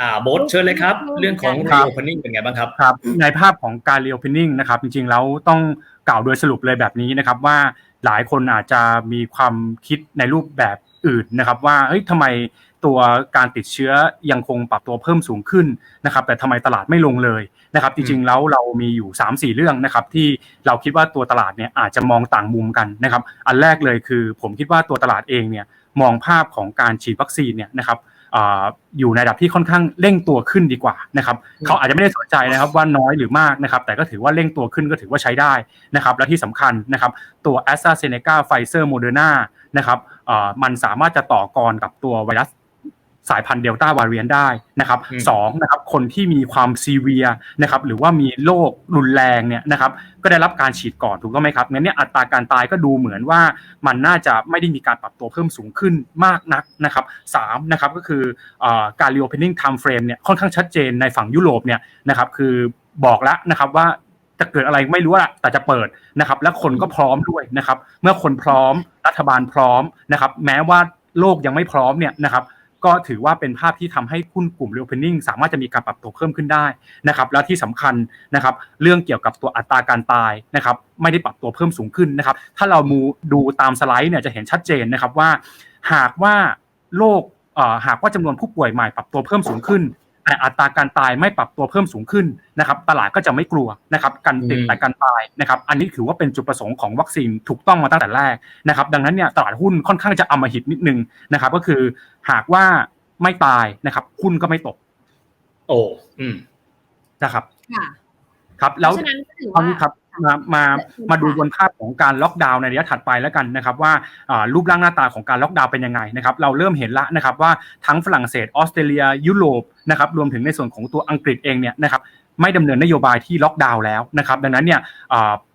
อ่าโบทเชิญเลยครับ เรื่องของครับ reopening เป็นไงบ้างครับครับ ในภาพของการ reopening นะครับ จริงๆแล้วต้องกล่าวโดยสรุปเลยแบบนี้นะครับว่าหลายคนอาจจะมีความคิดในรูปแบบอื่นนะครับ ว่าเฮ้ยทำไมตัวการติดเชื้อยังคงปรับตัวเพิ่มสูงขึ้นนะครับ แต่ทำไมตลาดไม่ลงเลยนะครับ จริงๆแล้วเรามีอยู่ 3-4 เรื่องนะครับ ที่เราคิดว่าตัวตลาดเนี่ยอาจจะมองต่างมุมกันนะครับ อันแรกเลยคือ ผมคิดว่าตัวตลาดเองเนี่ยมองภาพของการฉีดวัคซีนเนี่ยนะครับ อ่าอยู่ในระดับที่ค่อนข้างเร่งตัวขึ้นดีกว่านะครับอืมเขาอาจจะไม่ได้สนใจนะครับว่าน้อยหรือมากนะครับแต่ก็ถือว่าเร่งตัวขึ้นก็ถือว่าใช้ได้นะครับและที่สำคัญนะครับตัว a s t r a z เซ e c a Pfizer Moderna นะครับอ่ามันสามารถจะต่อกรกับตัวไวรัส สายพันธุ์เดลต้าวาเรียนได้นะครับอืมสองนะครับคนที่มีความซีเวียนะครับหรือว่ามีโรครุนแรงเนี่ยนะครับก็ได้รับการฉีดก่อนถูกต้องไหมครับงั้นเนี่ยอัตราการตายก็ดูเหมือนว่ามันน่าจะไม่ได้มีการปรับตัวเพิ่มสูงขึ้นมากนักนะครับสามนะครับก็คือเอ่อการ reopening time frame เนี่ยค่อนข้างชัดเจนในฝั่งยุโรปเนี่ยนะครับคือบอกแล้วนะครับว่าจะเกิดอะไรไม่รู้อะแต่จะเปิดนะครับ และคนก็พร้อมด้วยนะครับ เมื่อคนพร้อมรัฐบาลพร้อมนะครับ แม้ว่าโลกยังไม่พร้อมเนี่ยนะครับ ก็ถือว่าเป็นภาพที่ทำให้หุ้นกลุ่ม reopening สามารถจะมีการปรับตัวเพิ่มขึ้นได้นะครับแล้วที่สำคัญนะครับเรื่องเกี่ยวกับตัวอัตราการตายนะครับไม่ได้ปรับตัวเพิ่มสูงขึ้นนะครับถ้าเรามูดูตามสไลด์เนี่ยจะเห็นชัดเจนนะครับว่า หากว่าโรคเอ่อหากว่าจำนวนผู้ป่วยใหม่ปรับตัวเพิ่มสูงขึ้น แต่อัตราการตายไม่ปรับตัวเพิ่มสูงขึ้นนะครับ ตลาดก็จะไม่กลัวนะครับการติดอืมแต่การตายนะครับ อันนี้ถือว่าเป็นจุดประสงค์ของวัคซีนถูกต้องมาตั้งแต่แรกนะครับ ดังนั้นเนี่ยตลาดหุ้นค่อนข้างจะอำมหิตนิดนึงนะครับ ก็คือหากว่าไม่ตายนะครับหุ้นก็ไม่ตก โอ้อืมนะครับ ค่ะ ครับเพแล้วราะฉะนั้นก็ถือเอาว่างี้ครับ มามาเชิญมาดูค่ะบนภาพของการล็อกดาวน์ในระยะถัดไปแล้วกันนะครับว่าอ่ารูปร่างหน้าตาของการล็อกดาวน์เป็นยังไงนะครับเราเริ่มเห็นละนะครับว่าทั้งฝรั่งเศสออสเตรเลียยุโรปนะครับรวมถึงในส่วนของตัวอังกฤษเองเนี่ยนะครับ ไม่ดำเนินนโยบายที่ล็อกดาวน์แล้วนะครับ ดังนั้นเนี่ย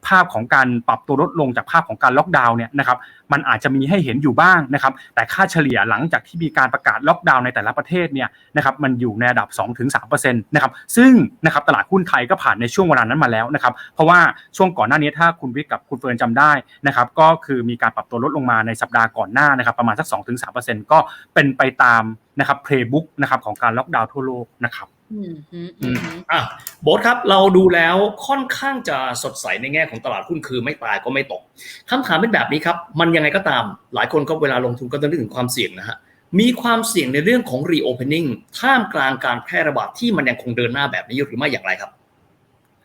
ภาพของการปรับตัวลดลงจากภาพของการล็อกดาวน์เนี่ยนะครับมันอาจจะมีให้เห็นอยู่บ้างนะครับ แต่ค่าเฉลี่ยหลังจากที่มีการประกาศล็อกดาวน์ในแต่ละประเทศเนี่ยนะครับมันอยู่ในระดับ 2-3%นะครับซึ่งนะครับตลาดหุ้นไทยก็ผ่านในช่วงเวลานั้นมาแล้วนะครับ เพราะว่าช่วงก่อนหน้านี้ถ้าคุณวิทย์กับคุณเฟิร์นจำได้นะครับก็คือมีการปรับตัวลดลงมาในสัปดาห์ก่อนหน้านะครับประมาณสัก 2-3%ก็เป็นไปตามนะครับเพลย์บุ๊กนะครับของการล็อกดาวน์ทั่วโลกนะครับ อืมอืมอือืมมอะโบทครับเราดูแล้วค่อนข้างจะสดใสในแง่ของตลาดหุ้นคือไม่ตายก็ไม่ตกคำถามเป็นแบบนี้ครับ มันยังไงก็ตาม หลายคนก็เวลาลงทุนก็ต้องนึกถึงความเสี่ยงนะฮะมีความเสี่ยงในเรื่องของ reopening ท่ามกลางการแพร่ระบาดที่มันยังคงเดินหน้าแบบนี้อยู่หรือไม่อย่างไรครับ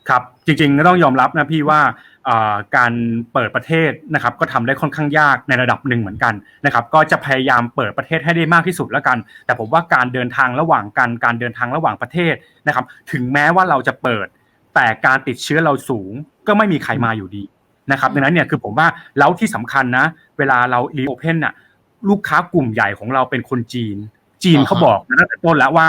ครับ จริงๆก็ต้องยอมรับนะพี่ว่าอ่าการเปิดประเทศนะครับก็ทำได้ค่อนข้างยากในระดับหนึ่งเหมือนกันนะครับก็จะพยายามเปิดประเทศให้ได้มากที่สุดแล้วกัน แต่ผมว่าการเดินทางระหว่างกันการเดินทางระหว่างประเทศนะครับถึงแม้ว่าเราจะเปิด แต่การติดเชื้อเราสูงก็ไม่มีใครมาอยู่ดีนะครับดังนั้นเนี่ยคือผมว่าแล้วที่สำคัญนะ เวลาเรารีโอเพนน่ะลูกค้ากลุ่มใหญ่ของเราเป็นคนจีน จีนอ่าฮะเขาบอกนะตั้งแต่ต้นแล้วว่า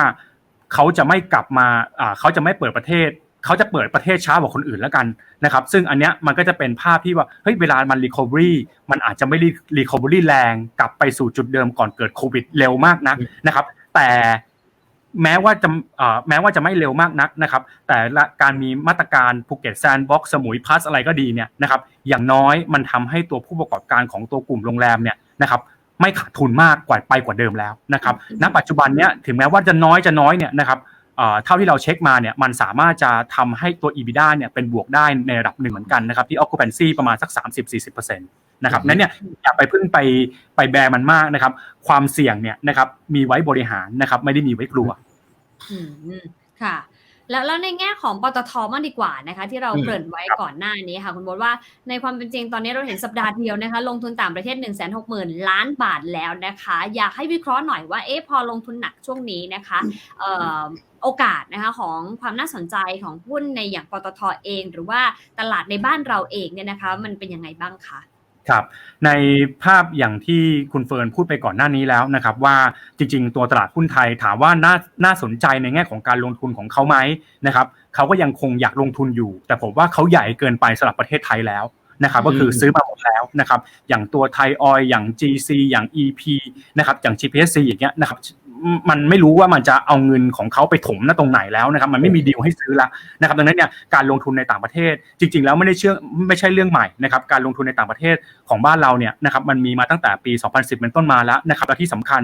เขาจะไม่กลับมาอ่าเขาจะไม่เปิดประเทศ เขาจะเปิดประเทศช้ากว่าคนอื่นแล้วกันนะครับ ซึ่งอันเนี้ยมันก็จะเป็นภาพที่ว่าเฮ้ยเวลามันรีคอ v e r y มันอาจจะไม่รีรีคอ v e r y แรงกลับไปสู่จุดเดิมก่อนเกิดโควิดเร็วมากนักนะครับ แต่แม้ว่าจะเอ่อแม้ว่าจะไม่เร็วมากนักนะครับ แต่ละการมีมาตรการภูเก็ตแซนด์บ็อกสมุยพัสอะไรก็ดีเนี่ยนะครับ อย่างน้อยมันทำให้ตัวผู้ประกอบการของตัวกลุ่มโรงแรมเนี่ยนะครับไม่ขาดทุนมากกว่าไปกว่าเดิมแล้วนะครับ ณ ปัจจุบันเนี้ยถึงแม้ว่าจะน้อยจะน้อยเนี่ยนะครับ เอ่อเท่าที่เราเช็คมาเนี่ยมันสามารถจะทำให้ตัว EBITDA เนี่ยเป็นบวกได้ในระดับหนึ่งเหมือนกันนะครับที่ occupancy ประมาณสัก 30-40%นะครับนั้นเนี่ยอย่าไปพึ่งไปไปแบร์มันมากนะครับ ความเสี่ยงเนี่ยนะครับมีไว้บริหารนะครับ ไม่ได้มีไว้กลัวอืมอืมค่ะ แล้วแล้วในแง่ของปตทมากดีกว่านะคะที่เราอืมเกริ่นไว้ก่อนหน้านี้ค่ะคุณบดว่าในความเป็นจริงตอนนี้เราเห็นสัปดาห์เดียวนะคะ ลงทุนต่างประเทศ 1 6 0 0 0 0 ล้านบาทแล้วนะคะ อยากให้วิเคราะห์หน่อยว่าเอ๊ะพอลงทุนหนักช่วงนี้นะคะเอ่อโอกาสนะคะของความน่าสนใจของหุ้นในอย่างปตทเอง หรือว่าตลาดในบ้านเราเองเนี่ยนะคะ มันเป็นยังไงบ้างคะ ครับในภาพอย่างที่คุณเฟิร์นพูดไปก่อนหน้านี้แล้วนะครับ ว่าจริง ๆ ตัวตลาดหุ้นไทยถามว่าน่าน่าสนใจในแง่ของการลงทุนของเขาไหมนะครับเขาก็ยังคงอยากลงทุนอยู่ แต่ผมว่าเขาใหญ่เกินไปสำหรับประเทศไทยแล้วนะครับก็คือซื้อมาหมดแล้วนะครับอย่างตัวไทยออยอย่าง GC อย่าง EP นะครับอย่าง GPSC อย่างเงี้ยนะครับ มันไม่รู้ว่ามันจะเอาเงินของเขาไปถมณตรงไหนแล้วนะครับ มันไม่มีดีลให้ซื้อละนะครับดังนั้นเนี่ยการลงทุนในต่างประเทศ จริง ๆ แล้วไม่ได้เชื่อไม่ใช่เรื่องใหม่นะครับการลงทุนในต่างประเทศของบ้านเราเนี่ยนะครับมันมีมาตั้งแต่ปี 2010 เป็นต้นมาแล้วนะครับและที่สำคัญ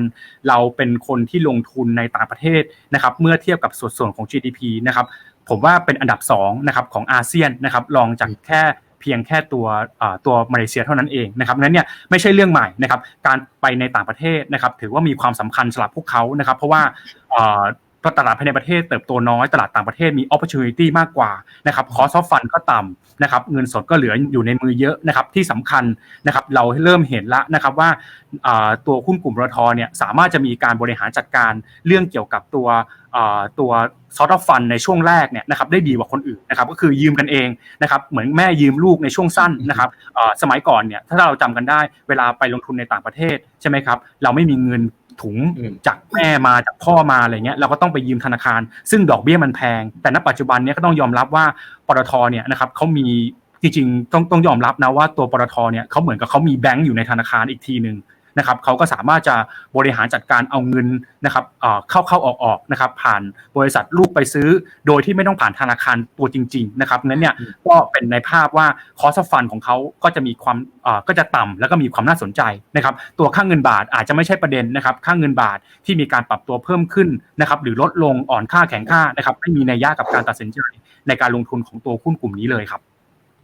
เราเป็นคนที่ลงทุนในต่างประเทศนะครับเมื่อเทียบกับสัดส่วนของ GDP นะครับผมว่าเป็นอันดับ2นะครับของอาเซียนนะครับรองจากแค่ เพียงแค่ตัวตัวมาเลเซียเท่านั้นเองนะครับนั้นเนี่ยไม่ใช่เรื่องใหม่นะครับการไปในต่างประเทศนะครับถือว่ามีความสำคัญสำหรับพวกเขานะครับเพราะว่าตลาดภายในประเทศเติบโตน้อยตลาดต่างประเทศมี opportunity มากกว่านะครับ cost of fund ก็ต่ำนะครับเงินสดก็เหลืออยู่ในมือเยอะนะครับที่สำคัญนะครับเราเริ่มเห็นล้วนะครับว่าตัวหุ้นกลุ่มปตทเนี่ยสามารถจะมีการบริหารจัดการเรื่องเกี่ยวกับตัว ตัวซอร์ทฟันในช่วงแรกเนี่ยนะครับได้ดีกว่าคนอื่นนะครับก็คือยืมกันเองนะครับเหมือนแม่ยืมลูกในช่วงสั้นนะครับสมัยก่อนเนี่ยถ้าเราจำกันได้เวลาไปลงทุนในต่างประเทศใช่ไหมครับเราไม่มีเงินถุงจากแม่มาจากพ่อมาอะไรเงี้ยเราก็ต้องไปยืมธนาคาร ซึ่งดอกเบี้ยมันแพง แต่ณปัจจุบันเนี้ยก็ต้องยอมรับว่าปตทเนี่ยนะครับเขามีจริงๆต้องต้องยอมรับนะว่าตัวปตทเนี่ยเขาเหมือนกับเขามีแบงก์อยู่ในธนาคารอีกทีหนึ่ง นะครับเขาก็สามารถจะบริหารจัดการเอาเงินนะครับเข้าเข้าออกออกนะครับผ่านบริษัทลูกไปซื้อ โดยที่ไม่ต้องผ่านธนาคารตัวจริง ๆ นะครับนั้นเนี่ยก็เป็นในภาพว่าคอสฟันของเขาก็จะมีความก็จะต่ำแล้วก็มีความน่าสนใจนะครับตัวค่างเงินบาทอาจจะไม่ใช่ประเด็นนะครับค่างเงินบาทที่มีการปรับตัวเพิ่มขึ้นนะครับหรือลดลงอ่อนค่าแข็งค่านะครับไม่มีนัยยะกับการตัดสินใจในการลงทุนของตัวหุ้นกลุ่มนี้เลยครับ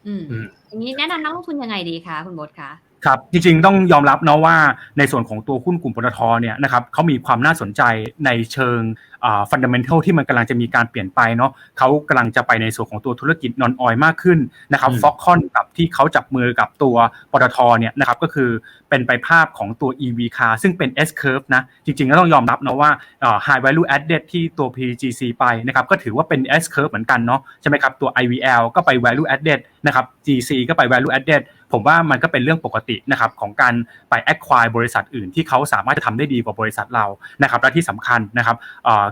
อืมอย่างนี้แนะนำนักลงทุนยังไงดีคะคุณบดคะ ครับจริงๆต้องยอมรับนะว่าในส่วนของตัวหุ้นกลุ่มปตทเนี่ยนะครับเขามีความน่าสนใจในเชิงฟันดัมเบลที่มันกำลังจะมีการเปลี่ยนไปเนาะเขากำลังจะไปในส่วนของตัวธุรกิจนอนออยมากขึ้นนะครับฟ็อกคอนกับที่เขาจับมือกับตัวปตทเนี่ยนะครับก็คือเป็นไปภาพของตัว EV car ซึ่งเป็น S curve นะจริงๆก็ต้องยอมรับนะว่า high value added ที่ตัว PGC ไปนะครับก็ถือว่าเป็น S curve เหมือนกันเนาะใช่ไหมครับตัว IVL ก็ไป value added นะครับ GC ก็ไป value added ผมว่ามันก็เป็นเรื่องปกตินะครับของการไป acquire บริษัทอื่นที่เขาสามารถจะทำได้ดีกว่าบริษัทเรานะครับและที่สำคัญนะครับ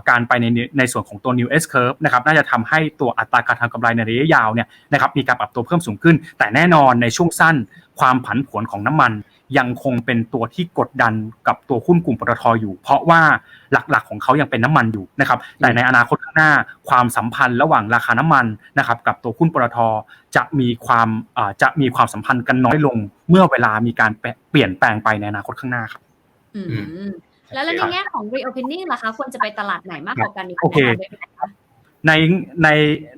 การไปในในส่วนของตัว new S curve นะครับน่าจะทำให้ตัวอัตราการทำกำไรในระยะยาวเนี่ยนะครับมีการปรับตัวเพิ่มสูงขึ้น แต่แน่นอนในช่วงสั้นความผันผวนของน้ำมัน ยังคงเป็นตัวที่กดดันกับตัวหุ้นกลุ่มปตทอยู่ เพราะว่าหลักๆของเขายังเป็นน้ำมันอยู่นะครับ แต่ในอนาคตข้างหน้าความสัมพันธ์ระหว่างราคาน้ำมันนะครับ กับตัวหุ้นปตทจะมีความจะมีความสัมพันธ์กันน้อยลง เมื่อเวลามีการเปลี่ยนแปลงไปในอนาคตข้างหน้าครับแล้วในแง่ของ reopening ล่ะคะควรจะไปตลาดไหนมากกว่ากันโอเคในใน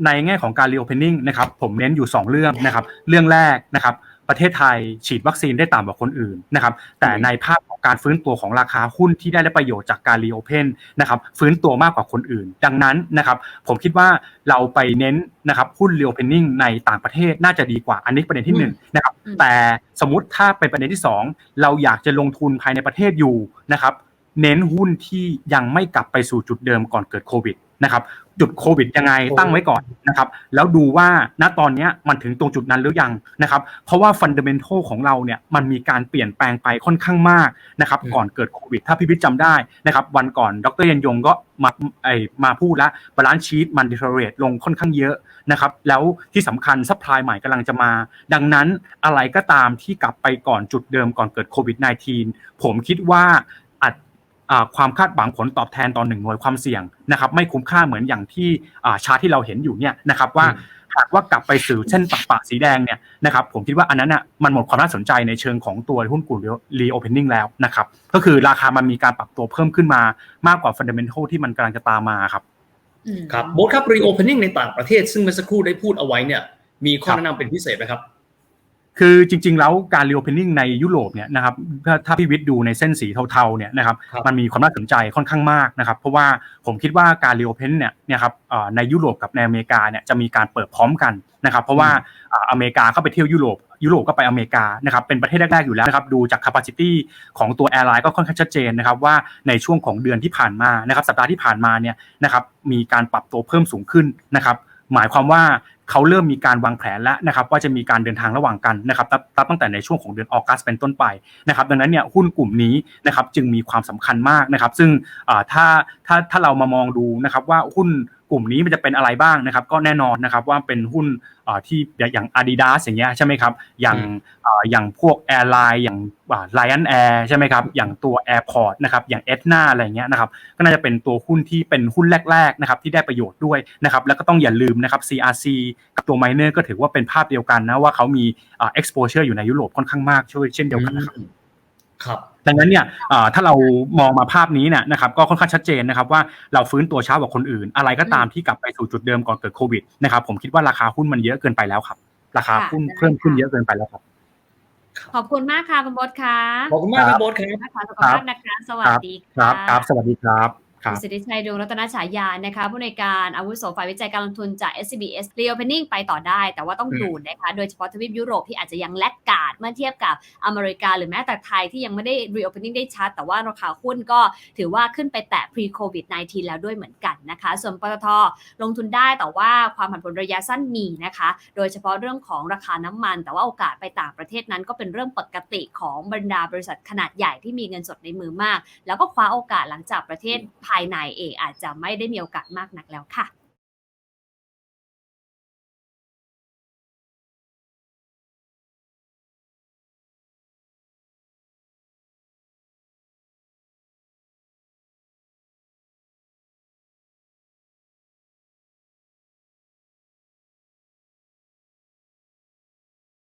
ในแง่ของการ reopening นะครับ ผมเน้นอยู่ 2 เรื่องนะครับ เรื่องแรกนะครับ ประเทศไทยฉีดวัคซีนได้ต่ำกว่าคนอื่นนะครับแต่ในภาพของการฟื้นตัวของราคาหุ้นที่ได้รับประโยชน์จากการรีโอเพนนะครับฟื้นตัวมากกว่าคนอื่น ดังนั้นนะครับผมคิดว่าเราไปเน้นนะครับหุ้นรีโอเพนนิ่งในต่างประเทศน่าจะดีกว่าอันนี้ประเด็นที่1นนะครับแต่สมมติถ้าเป็นประเด็นที่ 2 เราอยากจะลงทุนภายในประเทศอยู่นะครับเน้นหุ้นที่ยังไม่กลับไปสู่จุดเดิมก่อนเกิดโควิด นะครับจุดโควิดยังไงตั้งไว้ก่อนนะครับ แล้วดูว่าณตอนนี้มันถึงตรงจุดนั้นหรือยังนะครับ เพราะว่าฟันเดเมนทัลของเราเนี่ยมันมีการเปลี่ยนแปลงไปค่อนข้างมากนะครับ ก่อนเกิดโควิด ถ้าพี่พิชจำได้นะครับ วันก่อนดรยันยงก็มาไอมาพูดแล้วบาลานซ์ชีตมันดิเทเรตลงค่อนข้างเยอะนะครับ แล้วที่สำคัญซัพพลายใหม่กำลังจะมา ดังนั้นอะไรก็ตามที่กลับไปก่อนจุดเดิมก่อนเกิดโควิด -19 ผมคิดว่า ความคาดหวังผลตอบแทนตอนหนึ่งหน่วยความเสี่ยงนะครับ ไม่คุ้มค่าเหมือนอย่างที่ชาร์ตที่เราเห็นอยู่เนี่ยนะครับว่าหากว่ากลับไปสู่เช่นปักปะสีแดงเนี่ยนะครับผมคิดว่าอันนั้นอะมันหมดความน่าสนใจในเชิงของตัวหุ้นกลุ่มรีโอเพนนิ่งแล้วนะครับก็คือราคามันมีการปรับตัวเพิ่มขึ้นมามากกว่าฟันเดเมนทัลที่มันกำลังจะตามมาครับครับโบทครับรีโอเพนนิ่งในต่างประเทศซึ่งเมื่อสักครู่ได้พูดเอาไว้เนี่ยมีข้อแนะนำเป็นพิเศษไหมครับ คือจริง ๆ แล้วการรีโอเพนนิ่งในยุโรปเนี่ยนะครับถ้าพี่วิทย์ดูในเส้นสีเทาๆเนี่ยนะครับมันมีความน่าสนใจค่อนข้างมากนะครับ เพราะว่าผมคิดว่าการรีโอเพนเนี่ยนะครับในยุโรปกับในอเมริกาเนี่ยจะมีการเปิดพร้อมกันนะครับ เพราะว่าอเมริกาเข้าไปเที่ยวยุโรปยุโรปก็ไปอเมริกานะครับเป็นประเทศแรกๆอยู่แล้วนะครับดูจาก capacity ของตัวแอร์ไลน์ก็ค่อนข้างชัดเจนนะครับว่าในช่วงของเดือนที่ผ่านมานะครับสัปดาห์ที่ผ่านมาเนี่ยนะครับมีการปรับตัวเพิ่มสูงขึ้นนะครับหมายความว่า เขาเริ่มมีการวางแผนแล้วนะครับว่าจะมีการเดินทางระหว่างกันนะครับตั้งแต่ในช่วงของเดือนออกัสเป็นต้นไปนะครับดังนั้นเนี่ยหุ้นกลุ่มนี้นะครับจึงมีความสำคัญมากนะครับ ซึ่งถ้าถ้าถ้าเรามามองดูนะครับว่าหุ้น ลุ่มนี้มันจะเป็นอะไรบ้างนะครับ ก็แน่นอนนะครับว่าเป็นหุ้นเอ่อที่อย่าง Adidas อย่างเงี้ยใช่ไหมครับ อย่างเอ่ออย่างพวกแอร์ไลน์อย่างไลอ n นแอร์ใช่ไหมครับ อย่างตัว Airport นะครับ อย่างเอ n นาอะไรเงี้ยนะครับ ก็น่าจะเป็นตัวหุ้นที่เป็นหุ้นแรกๆนะครับที่ได้ประโยชน์ด้วยนะครับ แล้วก็ต้องอย่าลืมนะครับ CRC กับตัว Miner ก็ถือว่าเป็นภาพเดียวกันนะว่าเขามีเอ่อ exposure อยู่ในยุโรปค่อนข้างมากช่วยเช่นเดียวกันนะครับ ครับดังนั้นเนี่ยเอ่อถ้าเรามองมาภาพนี้เนี่ยนะครับก็ค่อนข้างชัดเจนนะครับว่าเราฟื้นตัวช้ากว่าคนอื่น อะไรก็ตามที่กลับไปสู่จุดเดิมก่อนเกิดโควิดนะครับผมคิดว่าราคาหุ้นมันเยอะเกินไปแล้วครับ ราคาหุ้นค่ะเพิ่มขึ้นเยอะเกินไปแล้วครับ ขอบคุณมากค่ะคุณโบทค่ะขอบคุณมากครับโบ๊ทครับนะคะสุขภาพนะคะสวัสดีครัค่ะบครับสวัสดีครับ ครัคุบณสิทธิชัยดวงรัตนฉายานะคะผู้ในวยการอาวุโสฝ่ายวิจัยการลงทุนจาก SCBS Reopening ไปต่อได้ แต่ว่าต้องอืมดูนะคะโดยเฉพาะทวีปยุโรปที่อาจจะยังแลกกาดเมื่อเทียบกับอเมริกา หรือแม้แต่ไทยที่ยังไม่ได้ Reopening ได้ชัด แต่ว่าราคาหุ้นก็ถือว่าขึ้นไปแตะ pre covid 19 แล้วด้วยเหมือนกันนะคะ ส่วนปตทลงทุนได้แต่ว่าความผันผวนระยะสั้นมีนะคะ โดยเฉพาะเรื่องของราคาน้ำมัน แต่ว่าโอกาสไปต่างประเทศนั้นก็เป็นเรื่องปกติของบรรดาบริษัทขนาดใหญ่ที่มีเงินสดในมือมาก แล้วก็คว้าโอกาสหลังจากประเทศภายในเองอาจจะไม่ได้มีโอกาสมากนักแล้วค่ะ